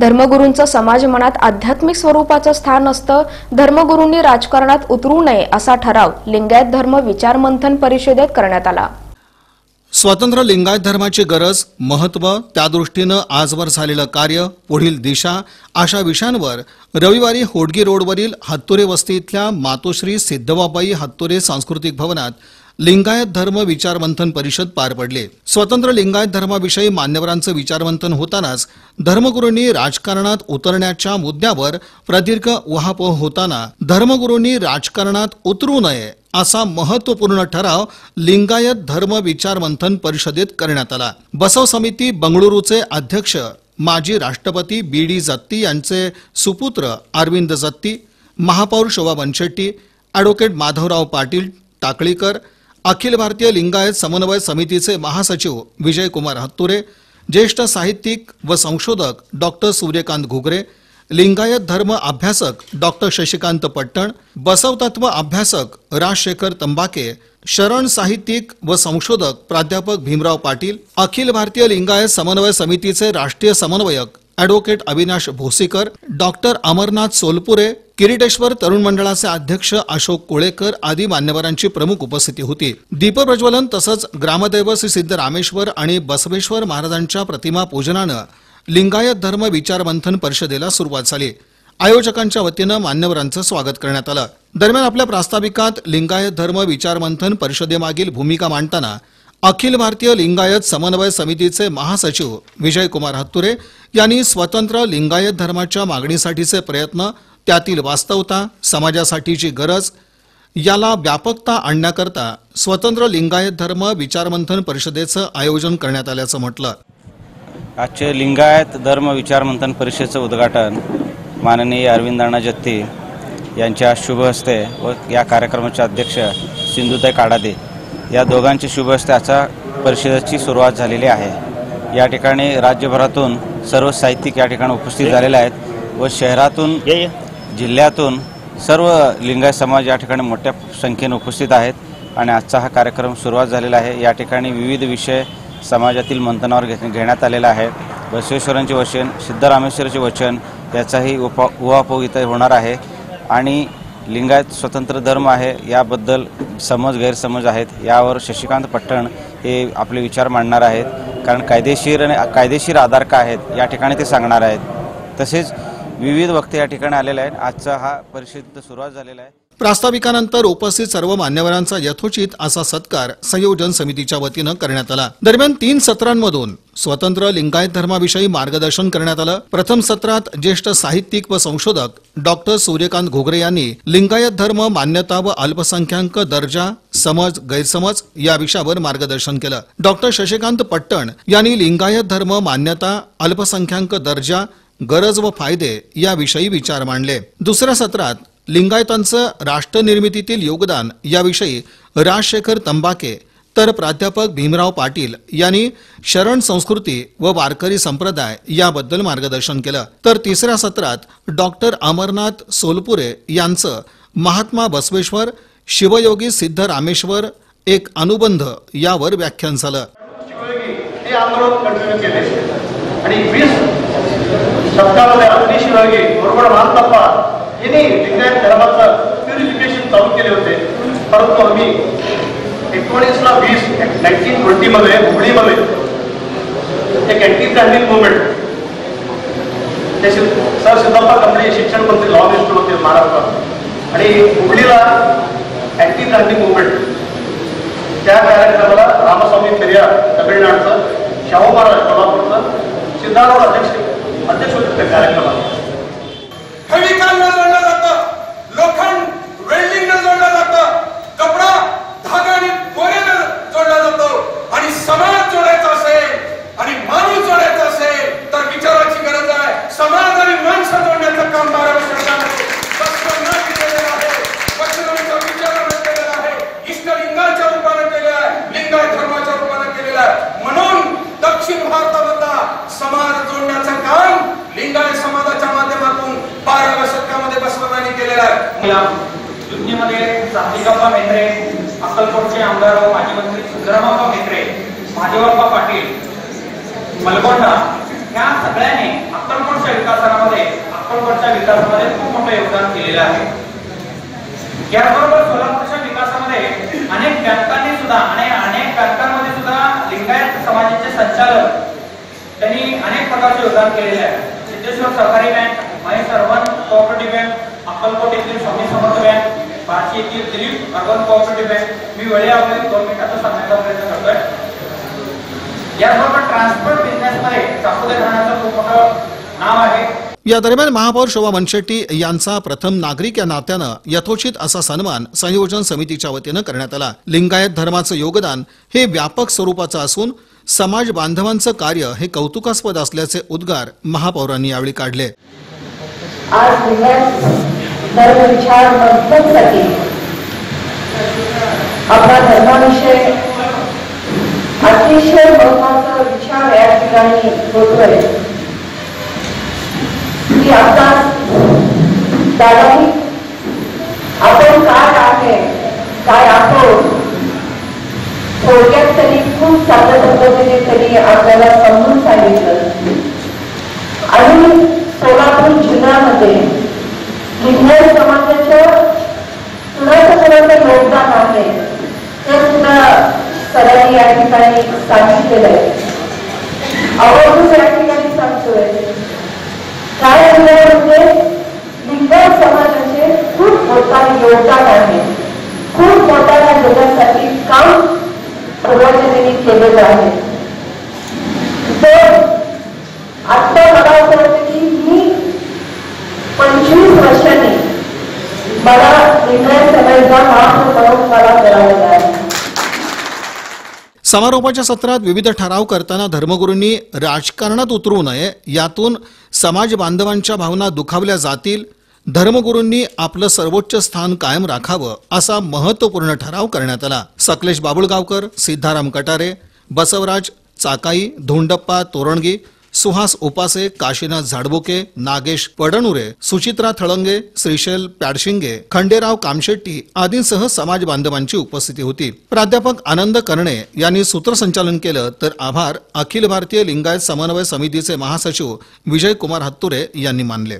धर्मगुरूंचं समाज मनात आध्यात्मिक स्वरूपाचं स्थान असतं धर्मगुरूंनी राजकारणात उतरू नये असा ठराव लिंगायत धर्म विचारमंथन परिषदेत करण्यात आला. स्वतंत्र लिंगायत धर्माची गरज महत्त्व त्यादृष्टीनं आजवर झालेलं कार्य पुढील दिशा अशा विषयांवर रविवारी होडगी रोडवरील हत्तुरे वस्ती इथल्या मातोश्री सिद्धबाबाई हत्तुरे सांस्कृतिक भवनात लिंगायत धर्म विचारमंथन परिषद पार पडले. स्वतंत्र लिंगायत धर्माविषयी मान्यवरांचं विचारमंथन होतानाच धर्मगुरूंनी राजकारणात उतरण्याच्या मुद्द्यावर प्रदीर्घ उहापोह होताना धर्मगुरूंनी राजकारणात उतरू नये असा महत्त्वपूर्ण ठराव लिंगायत धर्म विचारमंथन परिषदेत करण्यात आला. बसव समिती बंगळुरूचे अध्यक्ष माजी राष्ट्रपती बी डी जत्ती यांचे सुपुत्र अरविंद जत्ती महापौर शोभा बनशेट्टी ॲडव्होकेट माधवराव पाटील टाकळीकर अखिल भारतीय लिंगायत समन्वय समितीचे महासचिव विजयकुमार हत्तुरे ज्येष्ठ साहित्यिक व संशोधक डॉक्टर सूर्यकांत घुगरे लिंगायत धर्म अभ्यासक डॉक्टर शशिकांत पट्टण बसवतत्व अभ्यासक राजशेखर तंबाके शरण साहित्यिक व संशोधक प्राध्यापक भीमराव पाटील अखिल भारतीय लिंगायत समन्वय समितीचे राष्ट्रीय समन्वयक ॲडव्होकेट अविनाश भोसीकर डॉक्टर अमरनाथ सोलपुरे किरीटेश्वर तरुण मंडळाचे अध्यक्ष अशोक कोळेकर आदी मान्यवरांची प्रमुख उपस्थिती होती. दीपप्रज्वलन तसंच ग्रामदैव श्री सिद्ध रामेश्वर आणि बसवेश्वर महाराजांच्या प्रतिमा पूजनानं लिंगायत धर्म विचार मंथन परिषदेला सुरुवात झाली. आयोजकांच्या वतीनं मान्यवरांचं स्वागत करण्यात आलं. दरम्यान आपल्या प्रास्ताविकात लिंगायत धर्म विचार मंथन परिषदेमागील भूमिका मांडताना अखिल भारतीय लिंगायत समन्वय समितीचे महासचिव विजयकुमार हत्तुरे यांनी स्वतंत्र लिंगायत धर्माच्या मागणीसाठीचे प्रयत्न त्यातील वास्तवता समाजासाठीची गरज याला व्यापकता आणण्याकरता स्वतंत्र लिंगायत धर्म विचारमंथन परिषदेचं आयोजन करण्यात आल्याचं म्हटलं. आजचे लिंगायत धर्म विचारमंथन परिषदेचं उद्घाटन माननीय अरविंदाणा जत्ती यांच्या शुभ हस्ते व या कार्यक्रमाचे अध्यक्ष सिंधुताई काडादे या दोघांचे शुभ हस्ते आजच्या परिषदेची सुरुवात झालेली आहे. या ठिकाणी राज्यभरातून सर्व साहित्यिक या ठिकाणी उपस्थित झालेले आहेत व शहरातून जिल्ह्यातून सर्व लिंगायत समाज या ठिकाणी मोठ्या संख्येने उपस्थित आहेत आणि आजचा हा कार्यक्रम सुरुवात झालेला आहे. या ठिकाणी विविध विषय समाजातील मंथनावर घे घेण्यात आलेला आहे. बसवेश्वरांचे वचन सिद्धरामेश्वराचे वचन याचाही उपा उहापोह इथं होणार आहे. आणि लिंगायत स्वतंत्र धर्म आहे याबद्दल समज गैरसमज आहेत. यावर शशिकांत पट्टण हे आपले विचार मांडणार आहेत. कारण कायदेशीर आणि कायदेशीर आधार काय आहेत या ठिकाणी ते सांगणार आहेत. तसेच विविध वक्ते या ठिकाणी आलेले आहेत. आजचा हा परिषद सुरुवात झालेला आहे. प्रास्ताविकानंतर उपस्थित सर्व मान्यवरांचा यथोचित असा सत्कार संयोजन समितीच्या वतीनं करण्यात आला. दरम्यान तीन सत्रांमधून स्वतंत्र लिंगायत धर्माविषयी मार्गदर्शन करण्यात आलं. प्रथम सत्रात ज्येष्ठ साहित्यिक व संशोधक डॉक्टर सूर्यकांत घोगरे यांनी लिंगायत धर्म मान्यता व अल्पसंख्याक दर्जा समज गैरसमज या विषयावर मार्गदर्शन केलं. डॉक्टर शशिकांत पट्टण यांनी लिंगायत धर्म मान्यता अल्पसंख्याक दर्जा गरज व फायदे याविषयी विचार मांडले. दुसऱ्या सत्रात लिंगायतांचं राष्ट्रनिर्मितीतील योगदान याविषयी राजशेखर तंबाके तर प्राध्यापक भीमराव पाटील यांनी शरण संस्कृती व वारकरी संप्रदाय याबद्दल मार्गदर्शन केलं. तर तिसऱ्या सत्रात डॉक्टर अमरनाथ सोलपुरे यांचं महात्मा बसवेश्वर शिवयोगी सिद्ध रामेश्वर एक अनुबंध यावर व्याख्यान झालं. शतकामध्ये अग्नी शिवयोगी बरोबर महात्माप्पा यांनी लिंगायत धर्माचं प्युरिफिकेशन चालू केले होते. परंतु आम्ही एकोणीसला वीस नाईन्टीन ट्वेंटीमध्ये हुबळीमध्ये एक अँटी ब्रँडिंग मुवमेंट ते सर सिद्धप्पा कंपनी शिक्षण मंत्री लॉ मिनिस्टर होते महाराष्ट्रात आणि हुबळीला अँटी ब्रँडिंग मुवमेंट त्या कार्यक्रमाला रामस्वामी पेरियार तमिळनाडचं शाहू महाराज कोल्हापूरचं सिद्धार्थ अध्यक्ष होते त्या कार्यक्रमाला फेविकॉलनं जोडलं जातं लोखंड वेल्डिंगनं जोडलं जातं कपडा धागा आणि दोऱ्यानं जोडला जातो आणि समाज जोडायचा असेल आणि माणूस जोडायचा असेल तर विचाराची गरज आहे समाज आणि माणसं जोडण्याचं काम बाराव्या शतकामध्ये बसवण्णाने केलेलं आहे बसवण्याचा विचारानं केलेला आहे इष्टलिंगाच्या रूपानं केलेला आहे लिंगायत धर्माच्या रूपानं केलेला आहे म्हणून दक्षिण भारतामधला समाज जोडण्याचं काम लिंगायत समाजाच्या माध्यमातून बाराव्या शतकामध्ये बसवण्याने केलेलं आहे सात्विकाप्पा मेत्रे अक्कलकोटचे आमदार व माजी मंत्री सुंदरामाप्पा मेत्रे महादेवप्पा पाटील मलगोंडा ह्या सगळ्यांनी अक्कलकोटच्या विकासामध्ये अक्कलकोटच्या विकासामध्ये खूप मोठं योगदान केलेलं आहे. याबरोबर सोलापूरच्या विकासामध्ये अनेक बँकांनी सुद्धा आणि अनेक बँकांमध्ये सुद्धा लिंगायत समाजाचे संचालक त्यांनी अनेक प्रकारचे योगदान केलेले आहे. सिद्धेश्वर सहकारी bank Mahesh urban cooperative bank Akkalkot येथील स्वामी समर्थ बँक बार्शी येथील दिलीप अर्बन कोऑपरेटिव्ह बँक. मी वेळेअभावी दोन मिनिटाचा सांगण्याचा प्रयत्न करतोय. याचबरोबर ट्रान्सपोर्ट बिझनेसमध्ये चाकोदे घराण्याचं खूप मोठं नाव आहे. या दरम्यान महापौर शोभा मनशेट्टी यांचा प्रथम नागरिक या नात्यानं यथोचित असा सन्मान संयोजन समितीच्या वतीनं करण्यात आला. लिंगायत धर्माचं योगदान हे व्यापक स्वरूपाचं असून समाज बांधवांचं कार्य हे कौतुकास्पद असल्याचे उद्गार महापौरांनी यावेळी काढले. आज लिंगायत धर्मविचार मंथनसाठी आपला धर्माविषय अतिशय महत्वाचा विचार या ठिकाणी होतोय की दादानी आपण काय आहे काय थोडक्यात तरी खूप चांगल्या पद्धतीने त्यांनी आपल्याला समजून सांगितलं आणि सोलापूर जिल्ह्यामध्ये विज्ञान समाजाचं कुणाचं योगदान आहे. ते सुद्धा सरांनी या ठिकाणी सांगितलेलं आहे. आवर्जून या ठिकाणी सांगतोय काय म्हणजे लिंगायत समाजाचे खूप मोठा योगदान आहे. खूप मोठ्या लोकांसाठी जगासाठी काम पूर्वजांनी केलेलं आहे तर आता मला असं वाटतं की मी पंचवीस वर्षांनी मला म्हणून मला आहे समारोपाच्या सत्रात विविध ठराव करताना धर्मगुरूंनी राजकारणात उतरू नये यातून समाज बांधवांच्या भावना दुखावल्या जातील धर्मगुरूंनी आपलं सर्वोच्च स्थान कायम राखावं असा महत्त्वपूर्ण ठराव करण्यात आला. सकलेश बाबुळगावकर सिद्धाराम कटारे बसवराज चाकाई धोंडप्पा तोरणगी सुहास उपासे काशीनाथ झाडबुके नागेश पडणुरे सुचित्रा थळंगे श्रीशैल प्याडशिंगे खंडेराव कामशेट्टी आदींसह समाज बांधवांची उपस्थिती होती. प्राध्यापक आनंद कर्णे यांनी सूत्रसंचालन केलं तर आभार. अखिल भारतीय लिंगायत समन्वय समितीचे महासचिव विजय कुमार हत्तुरे यांनी मानले.